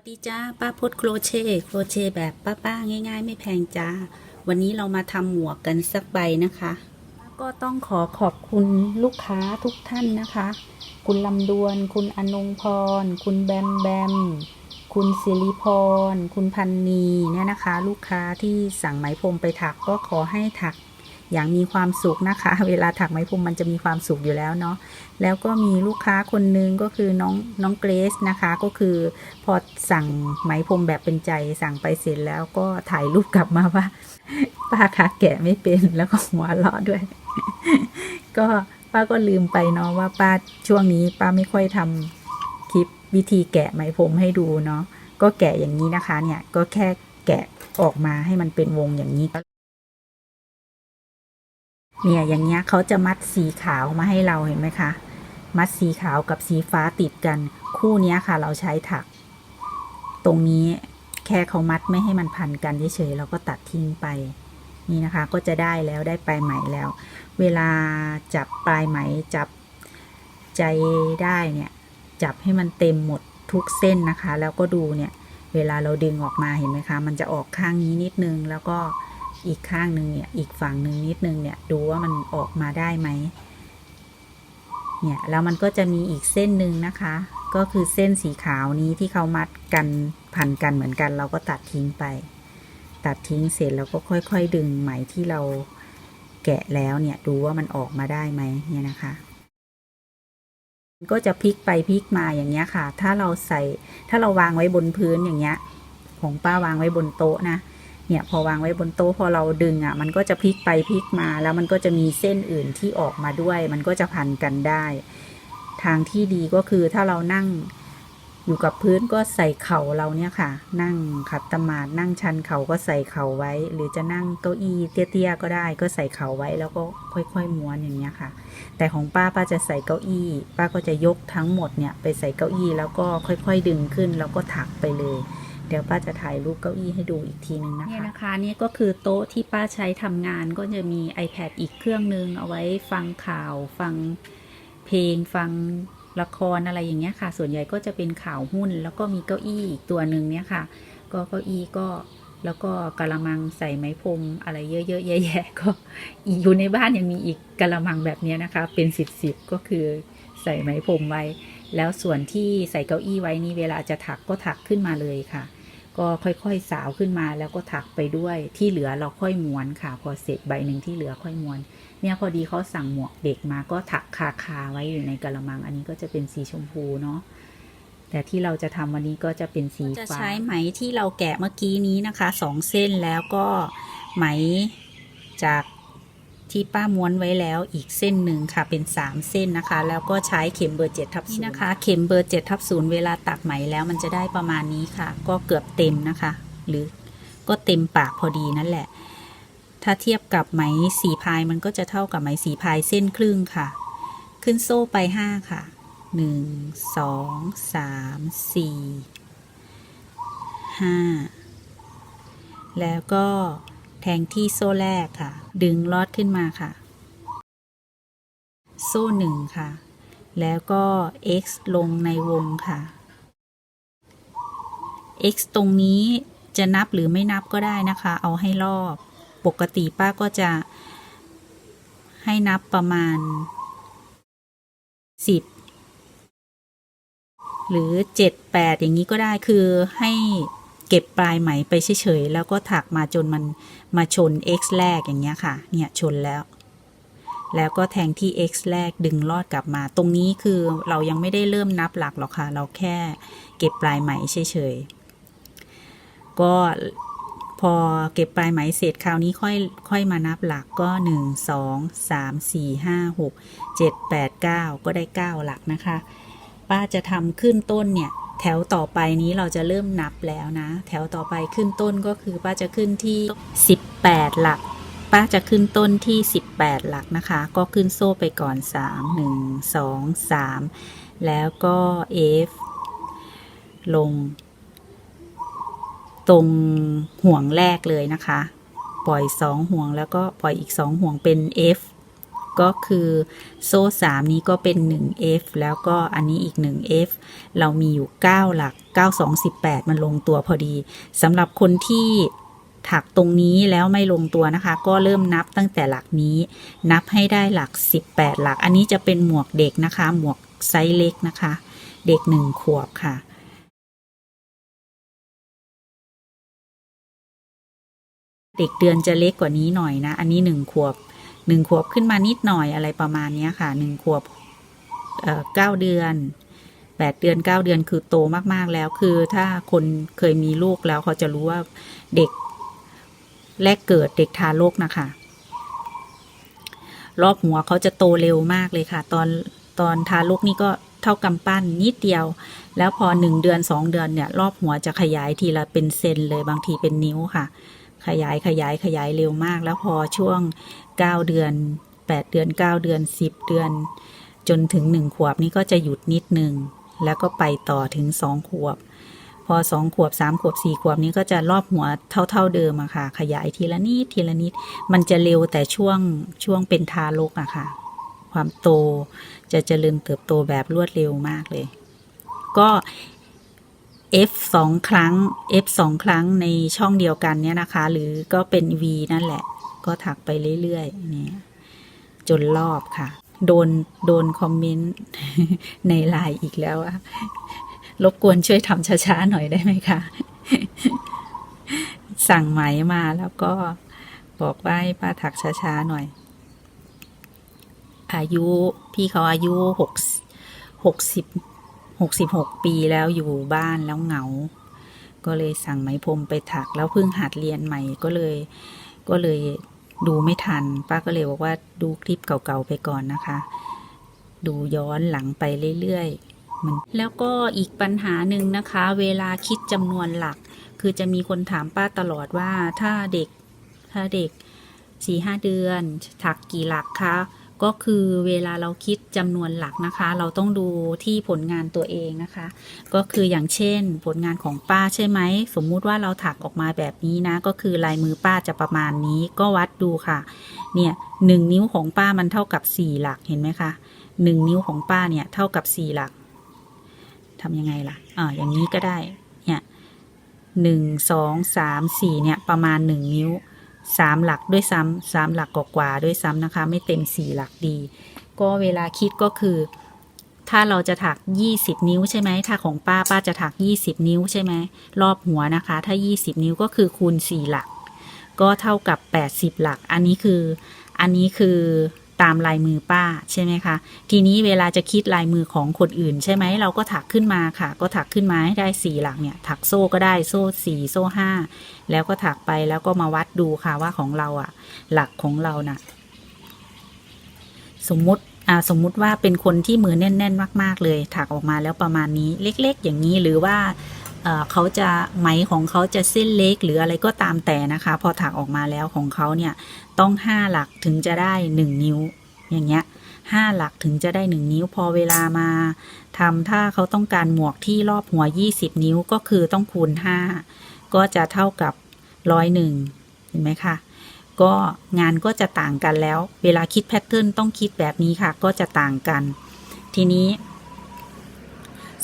วัสดีจ้าป้าพดโครเช่ต์โครเช่ต์แบบป้าๆง่าย ๆ ไม่แพงจ้า วันนี้เรามาทำหมวกกันสักใบนะคะก็ต้องขอขอบคุณลูกค้าทุกท่านนะคะ คุณลำดวน คุณอนงพร คุณแบมแบม คุณสิริพร คุณพันนีเนี่ยนะคะ ลูกค้าที่สั่งไหมพรมไปถักก็ขอให้ถัก อย่างมีความสุขนะคะ เวลาถักไหมพรมมันจะมีความสุขอยู่แล้วเนาะแล้วก็มีลูกค้าคนหนึงก็คือน้องน้องเกรซนะคะ ก็คือพอสั่งไหมพรมแบบเป็นใจสั่งไปเสร็จแล้วก็ถ่ายรูปกลับมาว่าป้าคะแกะไม่เป็นแล้วก็หัวเราะด้วย ก็ป้าก็ลืมไปเนาะว่าป้าช่วงนี้ป้าไม่ค่อยทำคลิปวิธีแกะไหมพรมให้ดูเนาะก็แกะอย่างนี้นะคะเนี่ยก็แค่แกะออกมาให้มันเป็นวงอย่างนี้ เนี่ยอย่างเงี้ยเขาจะมัดสีขาวมาให้เราเห็นไหมคะ มัดสีขาวกับสีฟ้าติดกัน คู่เนี้ยค่ะ เราใช้ถัก ตรงนี้แค่เขามัดไม่ให้มันพันกันเฉยๆเราก็ตัดทิ้งไป นี่นะคะก็จะได้แล้วได้ปลายไหมแล้ว เวลาจับปลายไหมจับใจได้เนี่ยจับให้มันเต็มหมดทุกเส้นนะคะ แล้วก็ดูเนี่ย เวลาเราดึงออกมาเห็นไหมคะ มันจะออกข้างนี้นิดนึงแล้วก็ อีกข้างหนึ่งเนี่ย อีกฝั่งหนึ่งนิดนึงเนี่ย ดูว่ามันออกมาได้ไหม เนี่ย แล้วมันก็จะมีอีกเส้นหนึ่งนะคะ ก็คือเส้นสีขาวนี้ที่เขามัดกันพันกันเหมือนกัน เราก็ตัดทิ้งไป ตัดทิ้งเสร็จแล้วก็ค่อย ๆ ดึงไหมที่เราแกะแล้วเนี่ย ดูว่ามันออกมาได้ไหมเนี่ยนะคะก็จะพลิกไปพลิกมาอย่างเงี้ยค่ะ ถ้าเราใส่ ถ้าเราวางไว้บนพื้นอย่างเงี้ย ของป้าวางไว้บนโต๊ะนะ เนี่ยพอวางไว้บนโต๊ะพอเราดึงอะ มันก็จะพลิกไปพลิกมา แล้วมันก็จะมีเส้นอื่นที่ออกมาด้วย มันก็จะพันกันได้ ทางที่ดีก็คือถ้าเรานั่งอยู่กับพื้นก็ใส่เข่าเราเนี่ยค่ะ นั่งขัดสมาธินั่งชันเข่าก็ใส่เข่าไว้ หรือจะนั่งเก้าอี้เตี้ยๆก็ได้ ก็ใส่เข่าไว้แล้วก็ค่อยๆม้วนอย่างเงี้ยค่ะ แต่ของป้าป้าจะใส่เก้าอี้ ป้าก็จะยกทั้งหมดเนี่ยไปใส่เก้าอี้แล้วก็ค่อยๆดึงขึ้นแล้วก็ถักไปเลย เดี๋ยวป้าจะถ่ายรูปเก้าอี้ให้ดูอีกทีนึงนะคะเนี่ยนะคะนี่ก็คือโต๊ะที่ป้าใช้ทำงานก็จะมี iPad อีกเครื่องนึง เอาไว้ฟังข่าว ฟังเพลงฟังละครอะไรอย่างเงี้ยค่ะ ส่วนใหญ่ก็จะเป็นข่าวหุ้น แล้วก็มีเก้าอี้อีกตัวหนึ่งเนี่ยค่ะ ก็เก้าอี้ก็แล้วก็กะละมังใส่ไม้พรมอะไรเยอะๆแยะๆก็อยู่ในบ้านยังมีอีกกะละมังแบบเนี้ยนะคะ เป็นสิบสิบก็คือใส่ไม้พรมไว้ แล้วส่วนที่ใส่เก้าอี้ไว้นี่เวลาจะถักก็ถักขึ้นมาเลยค่ะ ก็ค่อยๆสาวขึ้นมาแล้วก็ถักไปด้วยที่เหลือเราค่อยม้วนค่ะ พอเสร็จใบหนึ่งที่เหลือค่อยม้วน เนี่ยพอดีเขาสั่งหมวกเด็กมาก็ถักคาคาๆไว้อยู่ในกระมัง อันนี้ก็จะเป็นสีชมพูเนาะแต่ที่เราจะทำวันนี้ก็จะเป็นสีฟ้าจะใช้ไหมที่เราแกะเมื่อกี้นี้นะคะสองเส้นแล้วก็ไหมจาก ที่ป้าม้วนไว้แล้วอีกเส้นหนึ่งค่ะเป็นสามเส้นนะคะ แล้วก็ใช้เข็มเบอร์เจ็ดทับนี่นะคะ เข็มเบอร์เจ็ดทับศูนย์เวลาตักไหมแล้วมันจะได้ประมาณนี้ค่ะ ก็เกือบเต็มนะคะ หรือก็เต็มปากพอดีนั่นแหละ ถ้าเทียบกับไหมสีพายมันก็จะเท่ากับไหมสีพายเส้นครึ่งค่ะ ขึ้นโซ่ไปห้าค่ะหนึ่งสองสามสี่ห้าแล้วก็ แทงที่โซ่แรกค่ะ ดึงลอดขึ้นมาค่ะ โซ่หนึ่งค่ะ แล้วก็ x ลงในวงค่ะ x ตรงนี้จะนับหรือไม่นับก็ได้นะคะ เอาให้รอบ ปกติป้าก็จะ ให้นับประมาณสิบหรือเจ็ดแปดอย่างนี้ก็ได้คือให้ เก็บปลายไหมไปเฉยๆแล้วก็ถักมาจนมันมาชน x แรกอย่างเงี้ยค่ะ เนี่ยชนแล้ว แล้วก็แทงที่ x แรกดึงลอดกลับมา ตรงนี้คือเรายังไม่ได้เริ่มนับหลักหรอกค่ะ เราแค่เก็บปลายไหมเฉยๆก็พอเก็บปลายไหมเสร็จคราวนี้ค่อยค่อยมานับหลักก็ 1 2 3 4 5 6 7 8 9 ก็ได้ 9 หลักนะคะ ป้าจะทำขึ้นต้นเนี่ย แถวต่อไปนี้เราจะเริ่มนับแล้วนะ แถวต่อไปขึ้นต้นก็คือป้าจะขึ้นที่ 18 หลัก ป้าจะขึ้นต้นที่ 18 หลักนะคะ ก็ขึ้นโซ่ไปก่อน 3 1 2 3 แล้วก็ F ลง ตรงห่วงแรกเลยนะคะ ปล่อย 2 ห่วงแล้วก็ปล่อยอีก 2 ห่วงเป็น F ก็คือโซ่3นี้ก็เป็น 1F แล้วก็อันนี้อีก 1F เรามีอยู่ 9 หลัก 9 2 18 มันลงตัวพอดีสำหรับคนที่ถักตรงนี้แล้วไม่ลงตัวนะคะ ก็เริ่มนับตั้งแต่หลักนี้ นับให้ได้หลัก 18 หลัก อันนี้จะเป็นหมวกเด็กนะคะ หมวกไซส์เล็กนะคะ เด็ก 1 ขวบค่ะเด็กเดือนจะเล็กกว่านี้หน่อยนะ อันนี้หนึ่งขวบ หนึ่งขวบขึ้นมานิดหน่อยอะไรประมาณนี้ค่ะหนึ่งขวบเอ่อเก้าเดือนแปดเดือนเก้าเดือนคือโตมากๆแล้ว คือถ้าคนเคยมีลูกแล้วเขาจะรู้ว่าเด็กแรกเกิดเด็กทารกนะคะ รอบหัวเขาจะโตเร็วมากเลยค่ะ ตอนตอนทารกนี่ก็เท่ากำปั้นนิดเดียว แล้วพอหนึ่งเดือนสองเดือนเนี่ย รอบหัวจะขยายทีละเป็นเซนเลยบางทีเป็นนิ้วค่ะ ขยายขยายขยายเร็วมาก แล้วพอช่วง 9 เดือน 8 เดือน 9 เดือน 10 เดือน จนถึง 1 ขวบนี่ก็จะหยุดนิดนึง แล้วก็ไปต่อถึง 2 ขวบ พอ 2 ขวบ 3 ขวบ 4 ขวบนี้ก็จะรอบหัวเท่า ๆเดิมอะค่ะ ขยายทีละนิดทีละนิด มันจะเร็วแต่ช่วงช่วงเป็นทารกอะค่ะ ความโตจะเจริญเติบโตแบบรวดเร็วมากเลย ก็ F สองครั้ง F สองครั้งในช่องเดียวกันเนี่ยนะคะ หรือก็เป็น V นั่นแหละ ก็ถักไปเรื่อยๆเนี่ยจนรอบค่ะ โดนโดนคอมเมนต์ในไลน์อีกแล้วอะรบกวนช่วยทำช้าๆหน่อยได้ไหมคะ สั่งไหมมาแล้วก็บอกว่าให้ป้าถักช้าๆหน่อย อายุพี่เขาอายุหกหกสิบ หกสิบหกปีแล้วอยู่บ้านแล้วเหงา ก็เลยสั่งไหมพรมไปถัก แล้วเพิ่งหัดเรียนใหม่ก็เลย ก็เลยดูไม่ทัน ป้าก็เลยบอกว่าดูคลิปเก่าๆไปก่อนนะคะ ดูย้อนหลังไปเรื่อยๆมันแล้วก็อีกปัญหาหนึ่งนะคะ เวลาคิดจำนวนหลัก คือจะมีคนถามป้าตลอดว่าถ้าเด็กถ้าเด็กสี่ห้าเดือน ถักกี่หลักคะ ก็คือเวลาเราคิดจำนวนหลักนะคะ เราต้องดูที่ผลงานตัวเองนะคะ ก็คืออย่างเช่น ผลงานของป้าใช่ไหม สมมุติว่าเราถักออกมาแบบนี้นะ ก็คือลายมือป้าจะประมาณนี้ก็วัดดูค่ะ เนี่ยหนึ่งนิ้วของป้ามันเท่ากับสี่หลักเห็นไหมคะหนึ่งนิ้วของป้าเนี่ยเท่ากับสี่หลักทำยังไงล่ะอ่าอย่างนี้ก็ได้ เนี่ยหนึ่งสองสามสี่เนี่ยประมาณหนึ่งนิ้ว สามหลักด้วยซ้ำสามหลักกว่าด้วยซ้ำนะคะ ไม่เต็มสี่หลักดี ก็เวลาคิดก็คือ ถ้าเราจะถัก 20 นิ้วใช่ไหมถ้าของป้าป้าจะถัก 20 นิ้วใช่ไหมรอบหัวนะคะ ถ้า 20 นิ้วก็คือคูณ 4 หลัก ก็เท่ากับ 80 หลัก อันนี้คือ อันนี้คือ ตามลายมือป้าใช่ไหมคะ ทีนี้เวลาจะคิดลายมือของคนอื่นใช่ไหมเราก็ถักขึ้นมาค่ะ ก็ถักขึ้นมาให้ได้4หลักเนี่ย ถักโซ่ก็ได้โซ่4โซ่5แล้วก็ถักไปแล้วก็มาวัดดูค่ะว่าของเราอะหลักของเราน่ะ สมมติอ่าสมมุติว่าเป็นคนที่มือแน่น ๆ มาก ๆ เลย ถักออกมาแล้วประมาณนี้เล็ก ๆ อย่างนี้หรือว่า เขาจะไหมของเขาจะเส้นเล็กหรืออะไรก็ตามแต่นะคะ พอถักออกมาแล้วของเขาเนี่ยต้องห้าหลักถึงจะได้หนึ่งนิ้ว อย่างเงี้ยห้าหลักถึงจะได้หนึ่งนิ้วพอเวลามาทำถ้าเขาต้องการหมวกที่รอบหัว 20 นิ้วก็คือต้องคูณ 5 ก็จะเท่ากับร้อยหนึ่งเห็นไหมคะก็งานก็จะต่างกันแล้ว เวลาคิดแพทเทิร์นต้องคิดแบบนี้ค่ะ ก็จะต่างกัน ทีนี้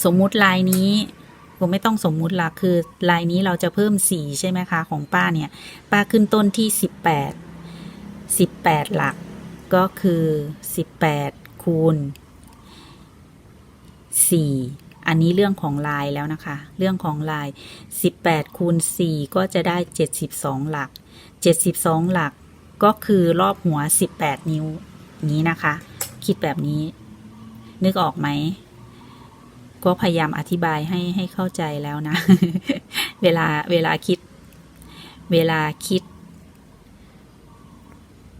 สมมุติลายนี้ ผมไม่ต้องสมมุติละคือลายนี้เราจะเพิ่มสีใช่ไหมคะ ของป้าเนี่ย ป้าขึ้นต้นที่ 18 18 หลัก ก็คือ 18 คูณ 4 อันนี้เรื่องของลายแล้วนะคะ เรื่องของลาย 18 คูณ 4 ก็จะได้ 72 หลัก 72 หลักก็คือรอบหัว 18 นิ้วนี้นะคะ คิดแบบนี้ นึกออกไหม ก็พยายามอธิบายให้ให้เข้าใจแล้วนะ เวลาเวลาคิด เวลาคิด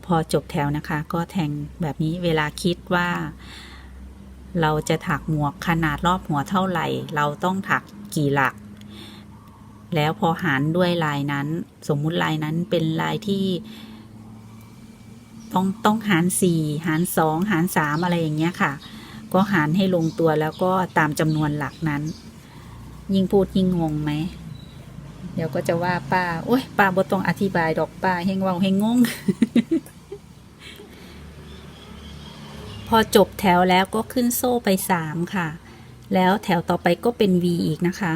พอจบแถวนะคะ ก็แทงแบบนี้เวลาคิดว่า เราจะถักหมวกขนาดรอบหัวเท่าไหร่ เราต้องถักกี่หลัก แล้วพอหารด้วยลายนั้น สมมุติลายนั้นเป็นลายที่ต้องต้องหารสี่หารสองหารสามอะไรอย่างเงี้ยค่ะ ก็หารให้ลงตัวแล้วก็ตามจำนวนหลักนั้น ยิ่งพูดยิ่งงงไหม เดี๋ยวก็จะว่าป้า โอ้ยป้าบ่ต้องอธิบายดอกป้าเฮงเว่าเฮงงง พอจบแถวแล้วก็ขึ้นโซ่ไป3ค่ะ แล้วแถวต่อไปก็เป็น V อีกนะคะ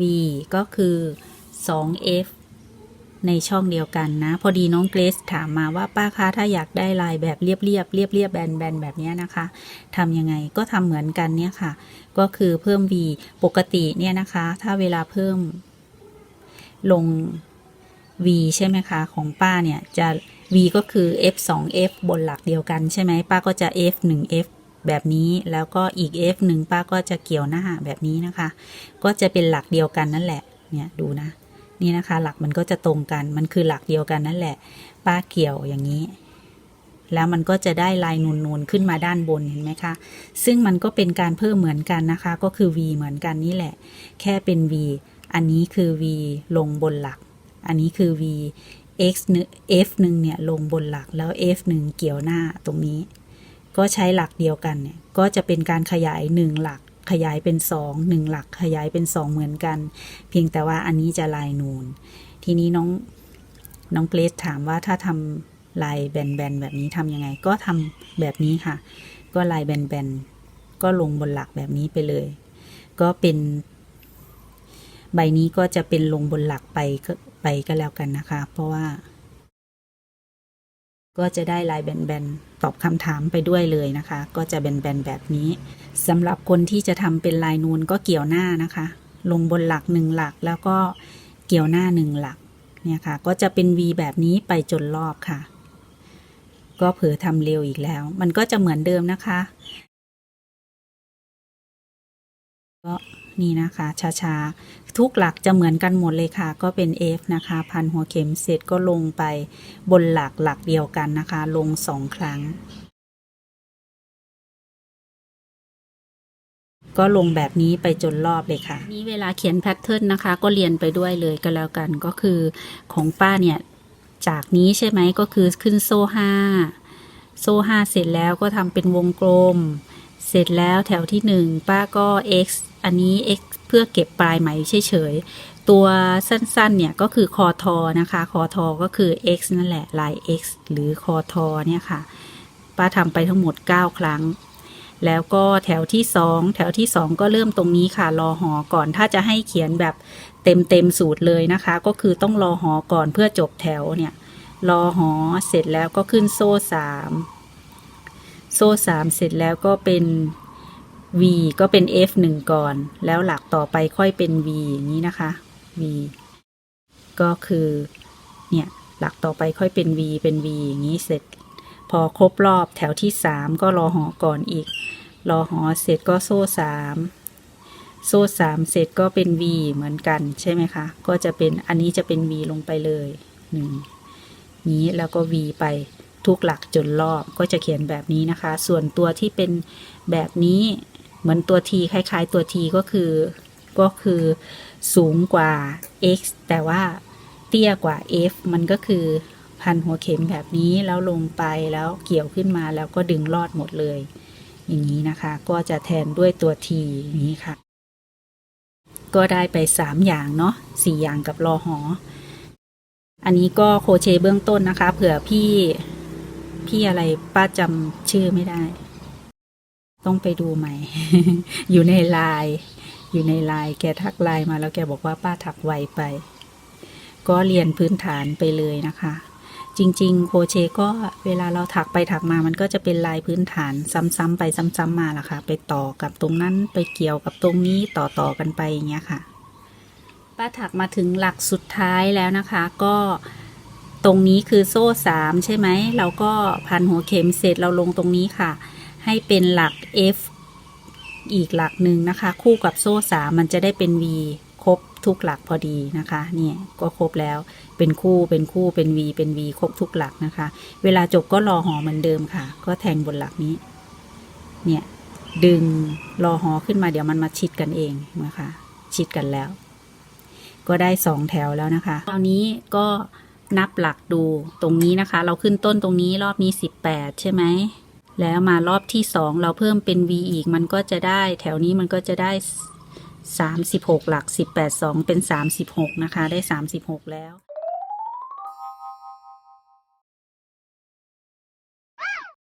V ก็คือ 2F ในช่องเดียวกันนะ พอดีน้องเกรซถามมาว่าป้าคะถ้าอยากได้ลายแบบเรียบเรียบเรียบเรียบแบนแบนแบบนี้นะคะทำยังไงก็ทำเหมือนกันเนี่ยค่ะ ก็คือเพิ่ม V ปกติเนี่ยนะคะ ถ้าเวลาเพิ่มลง V ใช่ไหมคะ ของป้าเนี่ยจะ V ก็คือ F 2 F บนหลักเดียวกันใช่ไหมป้าก็จะ F 1 F แบบนี้แล้วก็อีก F 1ป้าก็จะเกี่ยวหน้าแบบนี้นะคะ ก็จะเป็นหลักเดียวกันนั่นแหละเนี่ยดูนะ นี่นะคะ หลักมันก็จะตรงกัน มันคือหลักเดียวกันนั่นแหละ ป้าเกี่ยวอย่างนี้ แล้วมันก็จะได้ลายนูนๆขึ้นมาด้านบนเห็นไหมคะ ซึ่งมันก็เป็นการเพิ่มเหมือนกันนะคะ ก็คือ V เหมือนกันนี่แหละ แค่เป็น V อันนี้คือ V ลงบนหลัก อันนี้คือ V x หนึ่ง f หนึ่งเนี่ยลงบนหลักแล้ว f หนึ่งเกี่ยวหน้าตรงนี้ ก็ใช้หลักเดียวกันเนี่ยก็จะเป็นการขยายหนึ่งหลัก ขยายเป็นสองหนึ่งหลักขยายเป็นสองเหมือนกัน เพียงแต่ว่าอันนี้จะลายนูน ทีนี้น้องน้องเกรซถามว่าถ้าทำลายแบนๆแบบนี้ทำยังไง ก็ทำแบบนี้ค่ะ ก็ลายแบนๆก็ลงบนหลักแบบนี้ไปเลย ก็เป็นใบนี้ก็จะเป็นลงบนหลักไปก็ไปก็แล้วกันนะคะ เพราะว่า ก็จะได้ลายแบนๆตอบคำถามไปด้วยเลยนะคะ ก็จะแบนๆแบบนี้ สำหรับคนที่จะทำเป็นลายนูนก็เกี่ยวหน้านะคะ ลงบนหลักหนึ่งหลักแล้วก็เกี่ยวหน้าหนึ่งหลักเนี่ยค่ะ ก็จะเป็น V แบบนี้ไปจนรอบค่ะ ก็เผลอทำเร็วอีกแล้ว มันก็จะเหมือนเดิมนะคะก็นี่นะคะช้าๆ ทุกหลักจะเหมือนกันหมดเลยค่ะ ก็เป็น F นะคะ พันหัวเข็มเสร็จก็ลงไปบนหลักหลักเดียวกันนะคะ ลงสองครั้ง ก็ลงแบบนี้ไปจนรอบเลยค่ะ นี่เวลาเขียนแพทเทิร์นนะคะ ก็เรียนไปด้วยเลยก็แล้วกันก็คือของป้าเนี่ย จากนี้ใช่ไหมก็คือขึ้นโซ่ห้าโซ่ห้าเสร็จแล้วก็ทำเป็นวงกลม เสร็จแล้วแถวที่หนึ่งป้าก็ x อันนี้ x เพื่อเก็บปลายไหมเฉยๆ ตัวสั้นๆ เนี่ยก็คือคอทอนะคะ คอทอก็คือ x นั่นแหละลาย x หรือคอทอเนี่ยค่ะ ป้าทำไปทั้งหมด 9 ครั้ง แล้วก็แถวที่ 2 แถวที่ 2 ก็เริ่มตรงนี้ค่ะรอหอก่อนถ้าจะให้เขียนแบบเต็มเต็มสูตรเลยนะคะ ก็คือต้องรอหอก่อนเพื่อจบแถวเนี่ยรอหอเสร็จแล้วก็ขึ้นโซ่สามโซ่สามเสร็จแล้วก็เป็น V ก็เป็น F หนึ่งก่อน แล้วหลักต่อไปค่อยเป็น V อย่างนี้นะคะ V ก็คือเนี่ยหลักต่อไปค่อยเป็น V เป็น V อย่างนี้เสร็จ อครบรอบแถวที่สามก็รอหอก่อนอีก รอหอเสร็จก็โซ่สามโซ่สามเสร็จก็เป็น V เหมือนกันใช่ไหมคะ ก็จะเป็นอันนี้จะเป็น V ลงไปเลยหนึ่งนี้แล้วก็ V ไปทุกหลักจนรอบก็จะเขียนแบบนี้นะคะ ส่วนตัวที่เป็นแบบนี้เหมือนตัว T คล้าย ๆ ตัว T ก็คือก็คือสูงกว่า x แต่ว่าเตี้ยกว่า f มันก็คือ พันหัวเข็มแบบนี้แล้วลงไปแล้วเกี่ยวขึ้นมาแล้วก็ดึงลอดหมดเลย อย่างนี้นะคะ ก็จะแทนด้วยตัว T อย่างนี้ค่ะ ก็ได้ไป 3 อย่างเนาะ4อย่างกับรอหอ อันนี้ก็โครเชเบื้องต้นนะคะ เผื่อพี่พี่อะไรป้าจำชื่อไม่ได้ ต้องไปดูใหม่ อยู่ในไลน์อยู่ในไลน์แกทักไลน์มาแล้วแกบอกว่าป้าถักไวไป ก็เรียนพื้นฐานไปเลยนะคะ จริง ๆ โคเชก็เวลาเราถักไปถักมามันก็จะเป็นลายพื้นฐานซ้ำๆไปซ้ำๆมาล่ะค่ะ ไปต่อกับตรงนั้นไปเกี่ยวกับตรงนี้ต่อๆกันไปอย่างเงี้ยค่ะ ป้าถักมาถึงหลักสุดท้ายแล้วนะคะ ก็ตรงนี้คือโซ่สามใช่ไหม เราก็พันหัวเข็มเสร็จเราลงตรงนี้ค่ะ ให้เป็นหลัก F อีกหลักหนึ่งนะคะ คู่กับโซ่สามมันจะได้เป็น V ครบทุกหลักพอดีนะคะ นี่ก็ครบแล้ว เป็นคู่เป็นคู่เป็น V เป็น V ครบทุกหลักนะคะ เวลาจบก็รอหอเหมือนเดิมค่ะ ก็แทงบนหลักนี้ เนี่ยดึงรอหอขึ้นมาเดี๋ยวมันมาชิดกันเองนะคะชิดกันแล้ว ก็ได้สองแถวแล้วนะคะตอนนี้ก็นับหลักดูตรงนี้นะคะ เราขึ้นต้นตรงนี้รอบนี้ 18 ใช่ไหมแล้วมารอบที่สองเราเพิ่มเป็น V อีกมันก็จะได้ แถวนี้มันก็จะได้ 36 หลัก 18 2 เป็น 36 นะคะ ได้ 36 แล้ว